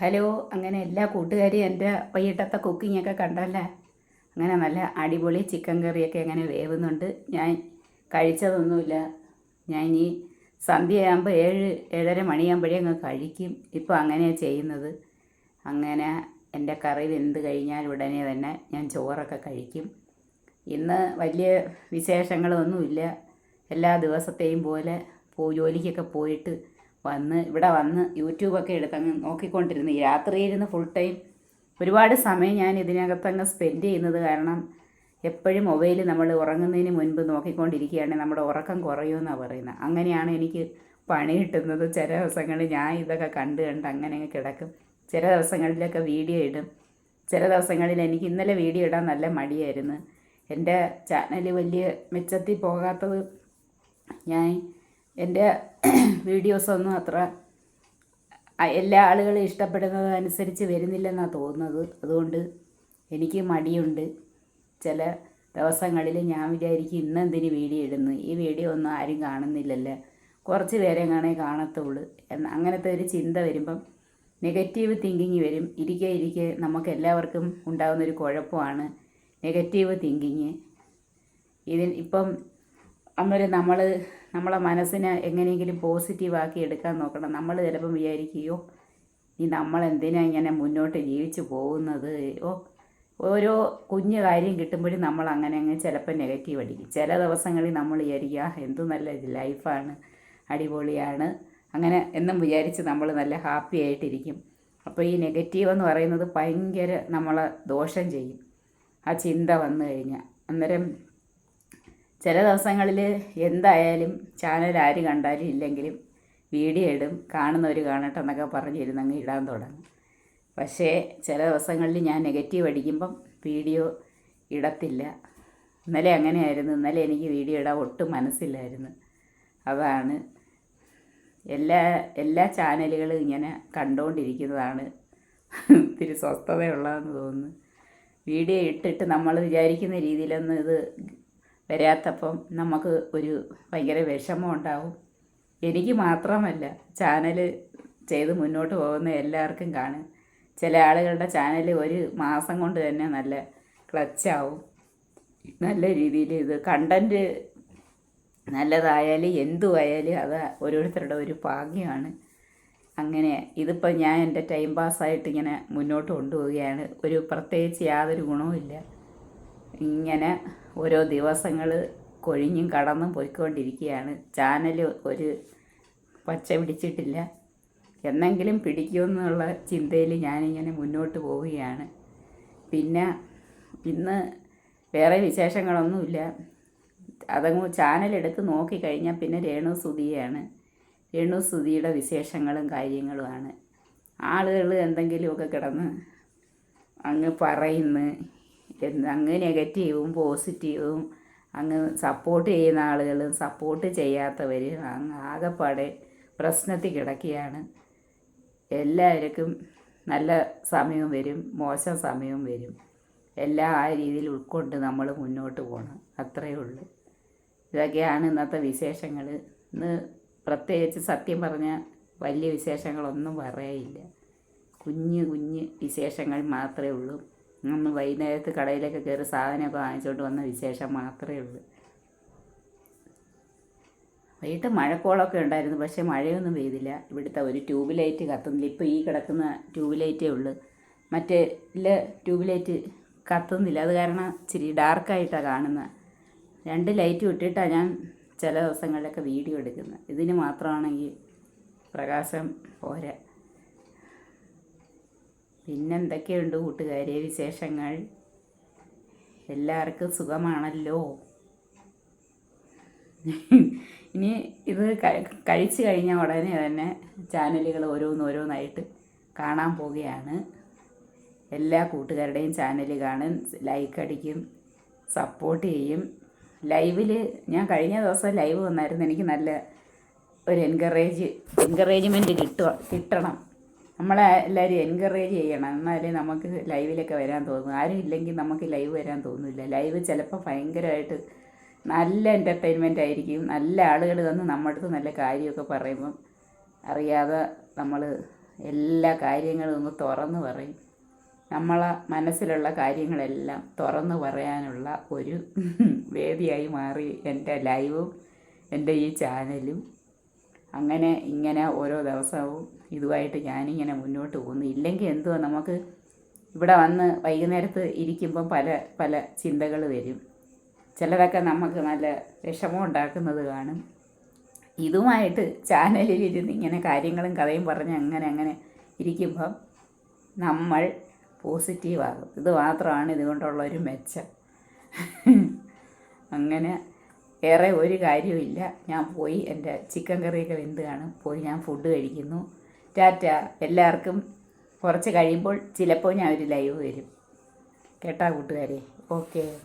Hello അങ്ങനെ എല്ലാ കൂട്ടുകാരും എന്റെ വൈകിട്ടത്തെ കുക്കിങ്ങൊക്കെ കണ്ടല്ലേ? അങ്ങനെ നല്ല അടിപൊളി ചിക്കൻ കറിയൊക്കെ അങ്ങനെ വേവുന്നുണ്ട്. ഞാൻ കഴിച്ചതൊന്നുമില്ല. ഞാൻ ഈ സന്ധ്യയാകുമ്പോൾ ഏഴ് ഏഴര മണിയാകുമ്പോഴേ അങ്ങ് കഴിക്കും. ഇപ്പോൾ അങ്ങനെയാണ് ചെയ്യുന്നത്. അങ്ങനെ എന്റെ കറി വെന്ത് കഴിഞ്ഞാൽ ഉടനെ തന്നെ ഞാൻ ചോറൊക്കെ കഴിക്കും. ഇന്ന് വലിയ വിശേഷങ്ങളൊന്നുമില്ല. എല്ലാ ദിവസത്തെയും പോലെ പോ ജോലിക്കൊക്കെ പോയിട്ട് വന്ന് ഇവിടെ വന്ന് യൂട്യൂബൊക്കെ എടുത്തങ്ങ് നോക്കിക്കൊണ്ടിരുന്നു. ഈ രാത്രിയിരുന്ന് ഫുൾ ടൈം ഒരുപാട് സമയം ഞാൻ ഇതിനകത്തങ്ങ് സ്പെൻഡ് ചെയ്യുന്നത് കാരണം എപ്പോഴും മൊബൈൽ നമ്മൾ ഉറങ്ങുന്നതിന് മുൻപ് നോക്കിക്കൊണ്ടിരിക്കുകയാണെങ്കിൽ നമ്മുടെ ഉറക്കം കുറയുമെന്നാണ് പറയുന്നത്. അങ്ങനെയാണ് എനിക്ക് പണി കിട്ടുന്നത്. ചില ദിവസങ്ങളിൽ ഞാൻ ഇതൊക്കെ കണ്ട് കണ്ട് അങ്ങനെ അങ്ങ് കിടക്കും. ചില ദിവസങ്ങളിലൊക്കെ വീഡിയോ ഇടും. ചില ദിവസങ്ങളിൽ എനിക്ക് ഇന്നലെ വീഡിയോ ഇടാൻ നല്ല മടിയായിരുന്നു. എന്റെ ചാനൽ വലിയ മെച്ചത്തിൽ പോകാത്തത് ഞാൻ എന്റെ വീഡിയോസൊന്നും അത്ര എല്ലാ ആളുകളും ഇഷ്ടപ്പെടുന്നത് അനുസരിച്ച് വരുന്നില്ലെന്നാണ് തോന്നുന്നത്. അതുകൊണ്ട് എനിക്ക് മടിയുണ്ട്. ചില ദിവസങ്ങളിൽ ഞാൻ വിചാരിക്കും ഇന്നെന്തിന് വീഡിയോ ഇടുന്നു? ഈ വീഡിയോ ഒന്നും ആരും കാണുന്നില്ലല്ലോ. കുറച്ച് പേരെങ്ങാണേ കാണേ കാണത്തുള്ളൂ. എന്ന അങ്ങനത്തെ ഒരു ചിന്ത വരുമ്പം നെഗറ്റീവ് തിങ്കിങ് വരും. ഇരിക്കെ ഇരിക്കെ നമുക്ക് എല്ലാവർക്കും ഉണ്ടാകുന്നൊരു കുഴപ്പമാണ് നെഗറ്റീവ് തിങ്കിങ്. ഇതിൽ ഇപ്പം നമ്മൾ നമ്മൾ നമ്മളെ മനസ്സിനെ എങ്ങനെയെങ്കിലും പോസിറ്റീവാക്കി എടുക്കാൻ നോക്കണം. നമ്മൾ ചിലപ്പം വിചാരിക്കുകയോ ഈ നമ്മൾ എന്തിനാ ഇങ്ങനെ മുന്നോട്ട് ജീവിച്ചു പോകുന്നത്? ഓ ഓരോ കുഞ്ഞു കാര്യം കിട്ടുമ്പോഴും നമ്മൾ അങ്ങനെ അങ്ങ് ചിലപ്പോൾ നെഗറ്റീവ് അടിക്കും. ചില ദിവസങ്ങളിൽ നമ്മൾ വിചാരിക്കുക "ആ, എന്ത് നല്ല ലൈഫാണ് അടിപൊളിയാണ്. അങ്ങനെ എന്നും വിചാരിച്ച് നമ്മൾ നല്ല ഹാപ്പി ആയിട്ടിരിക്കും. അപ്പോൾ ഈ നെഗറ്റീവ് എന്ന് പറയുന്നത് ഭയങ്കര നമ്മളെ ദോഷം ചെയ്യും. ആ ചിന്ത വന്നു കഴിഞ്ഞാൽ. അന്നേരം ചില ദിവസങ്ങളിൽ എന്തായാലും ചാനൽ ആര് കണ്ടാലും ഇല്ലെങ്കിലും വീഡിയോ ഇടും കാണുന്നവർ കാണട്ടെ എന്നൊക്കെ പറഞ്ഞിരുന്ന് അങ്ങ് ഇടാൻ തുടങ്ങും. പക്ഷേ ചില ദിവസങ്ങളിൽ ഞാൻ നെഗറ്റീവ് അടിക്കുമ്പം വീഡിയോ ഇടത്തില്ല. ഇന്നലെ അങ്ങനെയായിരുന്നു. ഇന്നലെ എനിക്ക് വീഡിയോ ഇടാൻ ഒട്ടും മനസ്സില്ലായിരുന്നു. അതാണ് എല്ലാ എല്ലാ ചാനലുകളും ഇങ്ങനെ കണ്ടുകൊണ്ടിരിക്കുന്നതാണ് ഇത്തിരി സ്വസ്ഥതയുള്ളതെന്ന് തോന്നുന്നു. വീഡിയോ ഇട്ടിട്ട് നമ്മൾ വിചാരിക്കുന്ന രീതിയിലൊന്നും ഇത് വരാത്തപ്പം നമുക്ക് ഒരു ഭയങ്കര വിഷമം ഉണ്ടാവും. എനിക്ക് മാത്രമല്ല ചാനൽ ചെയ്ത് മുന്നോട്ട് പോകുന്ന എല്ലാവർക്കും കാണും. ചില ആളുകളുടെ ചാനൽ ഒരു മാസം കൊണ്ട് തന്നെ നല്ല ക്ലച്ചാവും നല്ല രീതിയിൽ ഇത് കണ്ടന്റ് നല്ലതായാലും എന്തുമായാലും അത് ഓരോരുത്തരുടെ ഒരു ഭാഗ്യമാണ്. അങ്ങനെ ഇതിപ്പോൾ ഞാൻ എന്റെ ടൈം പാസ്സായിട്ട് ഇങ്ങനെ മുന്നോട്ട് കൊണ്ടുപോവുകയാണ്. ഒരു പ്രത്യേകിച്ച് യാതൊരു ഗുണവുമില്ല. ഇങ്ങനെ ഓരോ ദിവസങ്ങൾ കൊഴിഞ്ഞും കടന്നും പോയിക്കൊണ്ടിരിക്കുകയാണ് ചാനൽ ഒരു പച്ച പിടിച്ചിട്ടില്ല. എന്നെങ്കിലും പിടിക്കുമെന്നുള്ള ചിന്തയിൽ ഞാനിങ്ങനെ മുന്നോട്ട് പോവുകയാണ്. പിന്നെ ഇന്ന് വേറെ വിശേഷങ്ങളൊന്നുമില്ല. അതങ്ങ് ചാനലെടുത്ത് നോക്കിക്കഴിഞ്ഞാൽ പിന്നെ രേണു സുധിയാണ്. രേണു സുധിയുടെ വിശേഷങ്ങളും കാര്യങ്ങളുമാണ്. ആളുകൾ എന്തെങ്കിലുമൊക്കെ കിടന്ന് അങ്ങ് പറയുന്നു. അങ്ങ് നെഗറ്റീവും പോസിറ്റീവും അങ്ങ് സപ്പോർട്ട് ചെയ്യുന്ന ആളുകളും സപ്പോർട്ട് ചെയ്യാത്തവരും അങ്ങ് ആകെപ്പാടെ പ്രശ്നത്തിൽ കിടക്കുകയാണ്. എല്ലാവർക്കും നല്ല സമയവും വരും മോശം സമയവും വരും. എല്ലാം ആ രീതിയിൽ ഉൾക്കൊണ്ട് നമ്മൾ മുന്നോട്ട് പോകണം അത്രയേ ഉള്ളൂ. ഇതൊക്കെയാണ് ഇന്നത്തെ വിശേഷങ്ങൾ. ഇന്ന് പ്രത്യേകിച്ച് സത്യം പറഞ്ഞാൽ വലിയ വിശേഷങ്ങളൊന്നും പറയില്ല കുഞ്ഞ് കുഞ്ഞ് വിശേഷങ്ങൾ മാത്രമേ ഉള്ളൂ. ഒന്ന് വൈകുന്നേരത്ത് കടയിലൊക്കെ കയറി സാധനമൊക്കെ വാങ്ങിച്ചുകൊണ്ട് വന്ന വിശേഷം മാത്രമേ ഉള്ളൂ. വൈകിട്ട് മഴക്കോളൊക്കെ ഉണ്ടായിരുന്നു പക്ഷേ മഴയൊന്നും പെയ്തില്ല. ഇവിടുത്തെ ഒരു ട്യൂബ് ലൈറ്റ് കത്തുന്നില്ല. ഇപ്പോൾ ഈ കിടക്കുന്ന ട്യൂബ് ലൈറ്റേ ഉള്ളൂ. മറ്റേ ഇല്ല ട്യൂബ് ലൈറ്റ് കത്തുന്നില്ല. അത് കാരണം ഇച്ചിരി ഡാർക്കായിട്ടാണ് കാണുന്നത് രണ്ട് ലൈറ്റ് ഇട്ടിട്ടാണ് ഞാൻ ചില ദിവസങ്ങളിലൊക്കെ വീഡിയോ എടുക്കുന്നത് ഇതിന് മാത്രമാണെങ്കിൽ പ്രകാശം പോരാ. പിന്നെന്തൊക്കെയുണ്ട് കൂട്ടുകാരെ വിശേഷങ്ങൾ? എല്ലാവർക്കും സുഖമാണല്ലോ? ഇനി ഇത് കഴി- കഴിച്ചു കഴിഞ്ഞ ഉടനെ തന്നെ ചാനലുകൾ ഓരോന്നോരോന്നായിട്ട് കാണാൻ പോവുകയാണ്. എല്ലാ കൂട്ടുകാരുടെയും ചാനൽ കാണും ലൈക്ക് അടിക്കും സപ്പോർട്ട് ചെയ്യും. ലൈവിൽ ഞാൻ കഴിഞ്ഞ ദിവസം ലൈവ് വന്നായിരുന്നു. എനിക്ക് നല്ല ഒരു എൻകറേജ് എൻകറേജ്മെന്റ് കിട്ടുക കിട്ടണം. നമ്മളെ എല്ലാവരും എൻകറേജ് ചെയ്യണം. എന്നാലേ നമുക്ക് ലൈവിലൊക്കെ വരാൻ തോന്നും. ആരും ഇല്ലെങ്കിൽ നമുക്ക് ലൈവ് വരാൻ തോന്നില്ല. ലൈവ് ചിലപ്പോൾ ഭയങ്കരമായിട്ട് നല്ല എന്റർടൈൻമെന്റ് ആയിരിക്കും. നല്ല ആളുകൾ വന്ന് നമ്മുടെ അടുത്ത് നല്ല കാര്യമൊക്കെ പറയുമ്പം അറിയാതെ നമ്മൾ എല്ലാ കാര്യങ്ങളും ഒന്ന് തുറന്ന് പറയും. നമ്മളെ മനസ്സിലുള്ള കാര്യങ്ങളെല്ലാം തുറന്ന് പറയാനുള്ള ഒരു വേദിയായി മാറി എന്റെ ലൈവും എന്റെ ഈ ചാനലും അങ്ങനെ ഇങ്ങനെ ഓരോ ദിവസവും ഇതുമായിട്ട് ഞാനിങ്ങനെ മുന്നോട്ട് പോകുന്നു. ഇല്ലെങ്കിൽ എന്തുവാ നമുക്ക് ഇവിടെ വന്ന് വൈകുന്നേരത്ത് ഇരിക്കുമ്പം പല പല ചിന്തകൾ വരും. ചിലതൊക്കെ നമുക്ക് നല്ല വിഷമം ഉണ്ടാക്കുന്നത് കാണും. ഇതുമായിട്ട് ചാനലിൽ ഇരുന്ന് ഇങ്ങനെ കാര്യങ്ങളും കഥയും പറഞ്ഞ് അങ്ങനെ അങ്ങനെ ഇരിക്കുമ്പം നമ്മൾ പോസിറ്റീവാകും. ഇത് മാത്രമാണ് ഇതുകൊണ്ടുള്ള ഒരു മെച്ചം. അങ്ങനെ വേറെ ഒരു കാര്യവുമില്ല. ഞാൻ പോയി. എന്റെ ചിക്കൻ കറിയൊക്കെ വെന്ത് കാണും. പോയി ഞാൻ ഫുഡ് കഴിക്കുന്നു. ടാറ്റ. എല്ലാവർക്കും കുറച്ച് കഴിയുമ്പോൾ ചിലപ്പോൾ ഞാൻ ഒരു ലൈവ് വരും. കേട്ടാ കൂട്ടുകാരെ? ഓക്കേ